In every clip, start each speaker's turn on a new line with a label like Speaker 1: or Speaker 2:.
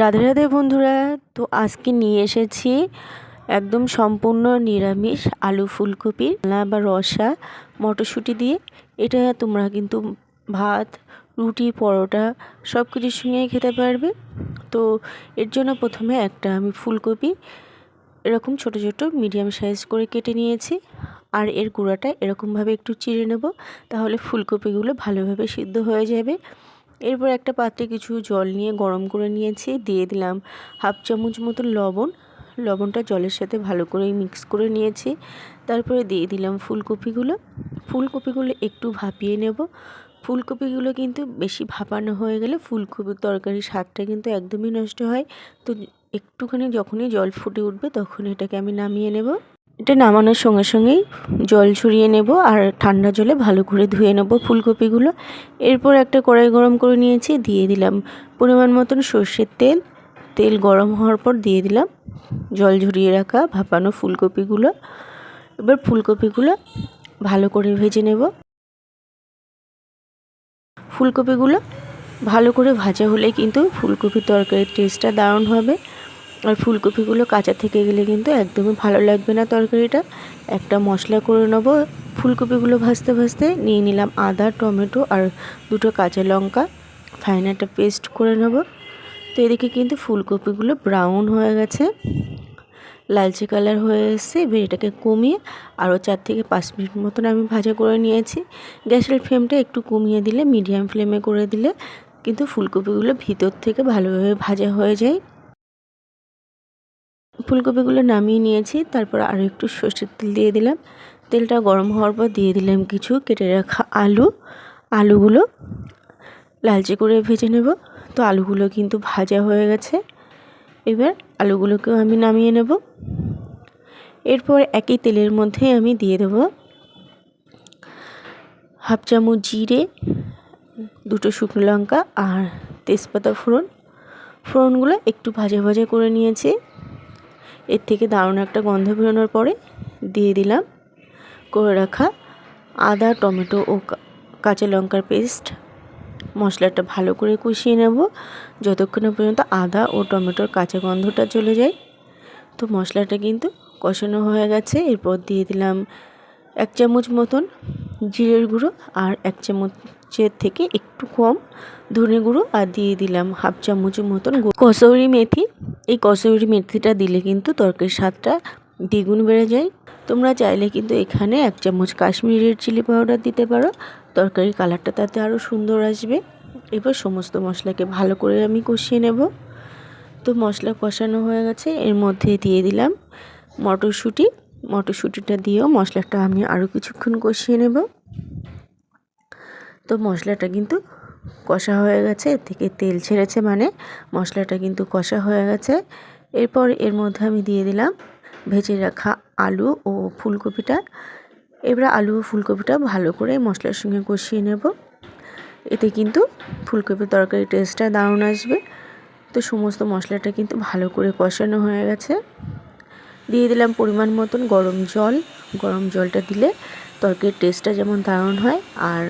Speaker 1: রাধে রাধে বন্ধুরা, তো আজকে নিয়ে এসেছি একদম সম্পূর্ণ নিরামিষ আলু ফুলকপি না বা রসা, মটরশুঁটি দিয়ে। এটা তোমরা কিন্তু ভাত, রুটি, পরোটা সব কিছুর সঙ্গেই খেতে পারবে। তো এর জন্য প্রথমে একটা আমি ফুলকপি এরকম ছোট ছোট, মিডিয়াম সাইজ করে কেটে নিয়েছি। আর এর গুঁড়াটা এরকমভাবে একটু চিড়ে নেব, তাহলে ফুলকপিগুলো ভালোভাবে সিদ্ধ হয়ে যাবে। এরপর একটা পাত্রে কিছু জল নিয়ে গরম করে নিয়েছি, দিয়ে দিলাম হাফ চামচ মতো লবণ। লবণটা জলের সাথে ভালো করে মিক্স করে নিয়েছি। তারপরে দিয়ে দিলাম ফুলকপিগুলো। ফুলকপিগুলো একটু ভাপিয়ে নেব। ফুলকপিগুলো কিন্তু বেশি ভাপানো হয়ে গেলে ফুলকপির তরকারির স্বাদটা কিন্তু একদমই নষ্ট হয়। তো একটুখানি যখনই জল ফুটে উঠবে তখন এটাকে আমি নামিয়ে নেব। এটা নামানোর সঙ্গে সঙ্গেই জল ছড়িয়ে নেব আর ঠান্ডা জলে ভালো করে ধুয়ে নেব ফুলকপিগুলো। এরপর একটা কড়াই গরম করে নিয়েছি, দিয়ে দিলাম পরিমাণ মতন সর্ষের তেল। তেল গরম হওয়ার পর দিয়ে দিলাম জল ঝরিয়ে রাখা ভাপানো ফুলকপিগুলো। এবার ফুলকপিগুলো ভালো করে ভেজে নেব। ফুলকপিগুলো ভালো করে ভাজা হলে কিন্তু ফুলকপির তরকারির টেস্টটা দারুণ হবে। আর ফুলকপিগুলো কাঁচা থেকে গেলে কিন্তু একদমই ভালো লাগবে না তরকারিটা। একটা মশলা করে নেব, ফুলকপিগুলো ভাজতে ভাজতে নিয়ে নিলাম আদা, টমেটো আর দুটো কাঁচা লঙ্কা। ফাইন একটা পেস্ট করে নেব। তো এদিকে কিন্তু ফুলকপিগুলো ব্রাউন হয়ে গেছে, লালচে কালার হয়ে এসছে। এবার এটাকে কমিয়ে আরও চার থেকে পাঁচ মিনিট মতন আমি ভাজা করে নিয়েছি। গ্যাসের ফ্লেমটা একটু কমিয়ে দিলে মিডিয়াম ফ্লেমে করে দিলে কিন্তু ফুলকপিগুলো ভিতর থেকে ভালোভাবে ভাজা হয়ে যায়। ফুলকপিগুলো নামিয়ে নিয়েছি, তারপর আরও একটু সর্ষের তেল দিয়ে দিলাম। তেলটা গরম হওয়ার পর দিয়ে দিলাম কিছু কেটে রাখা আলু, আলুগুলো লালচে করে ভেজে নেব। তো আলুগুলো কিন্তু ভাজা হয়ে গেছে। এবার আলুগুলোকেও আমি নামিয়ে নেব। এরপর একই তেলের মধ্যে আমি দিয়ে দেব হাফ চামচ জিরে, দুটো শুকনো লঙ্কা আর তেজপাতা ফোড়ন। ফোড়নগুলো একটু ভাজা ভাজা করে নিয়েছি। এর থেকে দারুণ একটা গন্ধ বেরোনোর পরে দিয়ে দিলাম, করে রাখা আদা, টমেটো ও কাঁচা লঙ্কার পেস্ট। মশলাটা ভালো করে কষিয়ে নেব, যতক্ষণ পর্যন্ত আদা ও টমেটোর কাঁচা গন্ধটা চলে যায়। তো মশলাটা কিন্তু কষানো হয়ে গেছে। এরপর দিয়ে দিলাম এক চামচ মতন জিরের গুঁড়ো আর এক চামচের থেকে একটু কম ধনে গুঁড়ো আর দিয়ে দিলাম হাফ চামচের মতন কসৌরি মেথি। এই কসৌরি মেথিটা দিলে কিন্তু তরকারির স্বাদটা দ্বিগুণ বেড়ে যায়। তোমরা চাইলে কিন্তু এখানে এক চামচ কাশ্মীরের চিলি পাউডার দিতে পারো। তরকারির কালারটা তাতে আরও সুন্দর আসবে। এবার সমস্ত মশলাকে ভালো করে আমি কষিয়ে নেব। তো মশলা কষানো হয়ে গেছে। এর মধ্যে দিয়ে দিলাম মটরশুঁটি। মটরশুঁটিটা দিয়েও মশলাটা আমি আরও কিছুক্ষণ কষিয়ে নেব। তো মশলাটা কিন্তু কষা হয়ে গেছে। এর থেকে তেল ছেড়েছে মানে মশলাটা কিন্তু কষা হয়ে গেছে। এরপর এর মধ্যে আমি দিয়ে দিলাম ভেজে রাখা আলু ও ফুলকপিটা। এবার আলু ও ফুলকপিটা ভালো করে মশলার সঙ্গে কষিয়ে নেব। এতে কিন্তু ফুলকপির তরকারি টেস্টটা দারুণ আসবে। তো সমস্ত মশলাটা কিন্তু ভালো করে কষানো হয়ে গেছে। দিয়ে দিলাম পরিমাণ মতন গরম জল। গরম জলটা দিলে তরকারির টেস্টটা যেমন দারুণ হয়। আর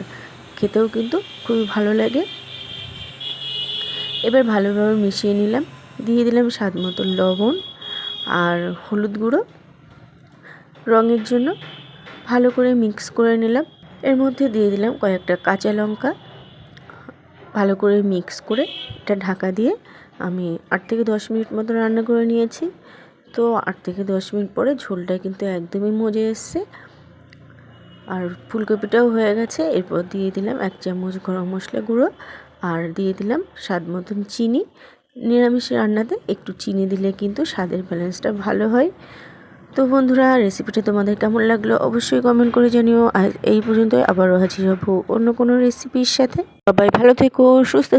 Speaker 1: খেতেও কিন্তু খুবই ভালো লাগে। এবার ভালোভাবে মিশিয়ে নিলাম। দিয়ে দিলাম স্বাদ মতো লবণ আর হলুদ গুঁড়ো। রঙের জন্য ভালো করে মিক্স করে নিলাম। এর মধ্যে দিয়ে দিলাম কয়েকটা কাঁচা লঙ্কা। ভালো করে মিক্স করে এটা ঢাকা দিয়ে আমি আট থেকে দশ মিনিট মতো রান্না করে নিয়েছি। তো আট থেকে দশ মিনিট পরে ঝোলটা কিন্তু একদমই মজে এসছে। আর ফুলকপিটাও হয়ে গেছে। এরপর দিয়ে দিলাম এক চামচ গরম মশলা গুঁড়ো আর দিয়ে দিলাম স্বাদ মতন চিনি। নিরামিষ রান্নাতে একটু চিনি দিলে কিন্তু স্বাদের ব্যালেন্সটা ভালো হয়। তো বন্ধুরা রেসিপিটা তোমাদের কেমন লাগল অবশ্যই কমেন্ট করে জানিও। আর এই পর্যন্ত আবারও হাজির হব অন্য কোনো রেসিপির সাথে। সবাই ভালো থেকো, সুস্থ